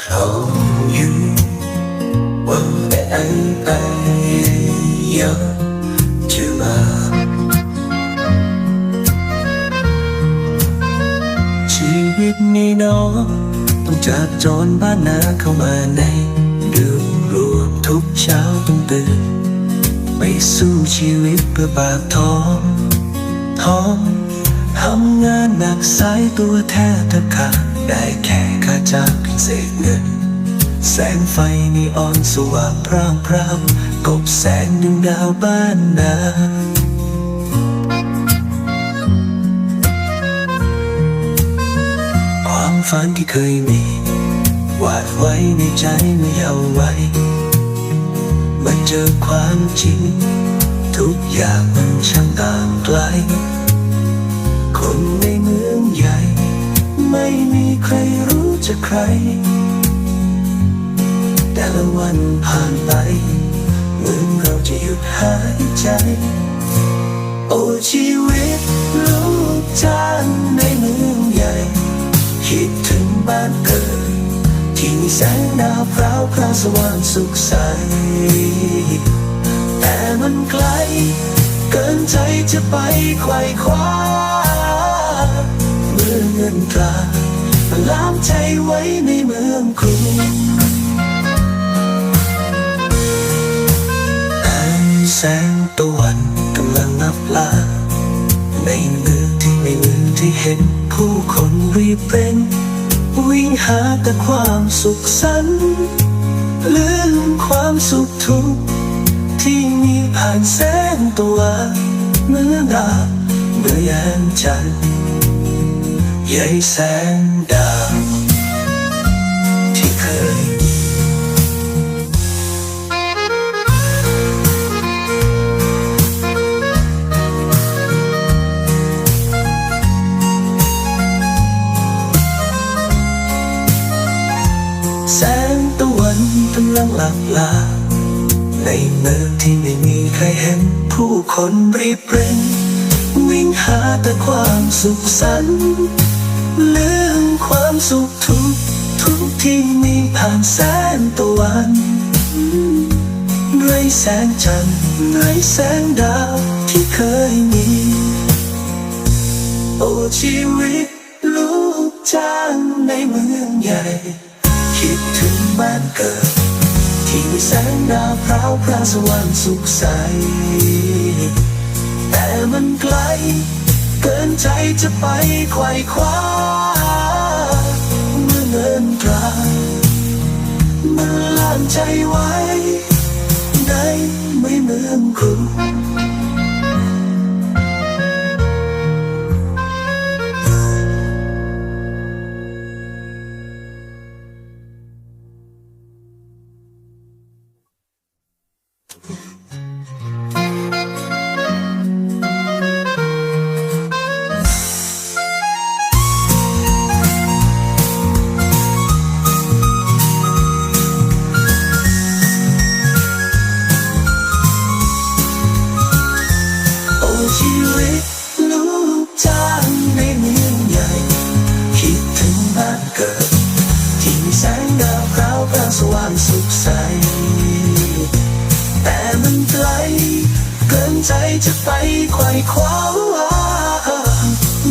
เขาอยู่ว่าแต่อันไปยอะจะมาชีวิตนี้เน้องต้องจากจรบ้านนาเข้ามาในดูรวมทุกเช้าต้องตื่นไปสู้ชีวิตเพื่อปากท้องท้องทำงานหนักสายตัวแทบจะขาด ได้แค่ค่าจ้างเศษเงิน แสงไฟนีออนสว่างพร่างพราวกบแสงดวงดาวบ้านนาความฝันที่เคยมี วาดไว้ในใจเมื่อเยาว์วัยมาเจอความจริง ทุกอย่างมันช่างต่างไกลคนในเมืองใหญ่ ใครรู้จะใคร แต่ละวันผ่านไปเหมือนเราจะหยุดหายใจ โอ้ชีวิตลูกจางในเมืองใหญ่ คิดถึงบ้านเกิด ที่มีแสงดาวพราวพราสว่างสุขใส แต่มันไกล เกินใจจะไปไขว่คว้าเมื่อเงินตรา ล้ามใจไว้ในเมืองกรุงแต่แสงตะวันกำลังนับลา ในเมืองที่ไม่เหมือนที่เห็นผู้คนรีบเร่งวิ่งหาแต่ความสุขสันต์ลืมความสุขทุกข์ที่มีผ่านแสงตะวันเมื่อดาเมื่อแยามจันทร์ใยแสงดา แสงตะวันกำลังหลับลา ในเมืองที่ไม่มีใครเห็น ผู้คนรีบเร่งวิ่งหาแต่ความสุขสันต์ลืมความสุขทุกทุกที่มีผ่านแสงตะวันด้วยแสงจันทร์ด้แสงดาวที่เคยมี โอ้ชีวิตลูกจ้างในเมืองใหญ่ คิดถึงบ้านเกิด ที่มีแสงดาวพราวพราวสว่างสุขใส แต่มันไกล เกินใจจะไปไขว่คว้าเมื่อเงินตรามันล่ามใจไว้ในไม่เมืองกรุ จะไปไขว่คว้า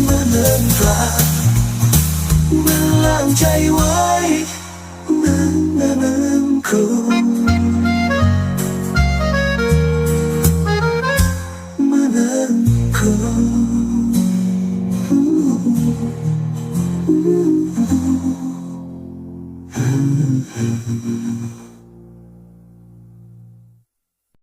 เมื่อเดินกลาเมื่อล่างใจไว้เมื่อเมื่อเมื่อครู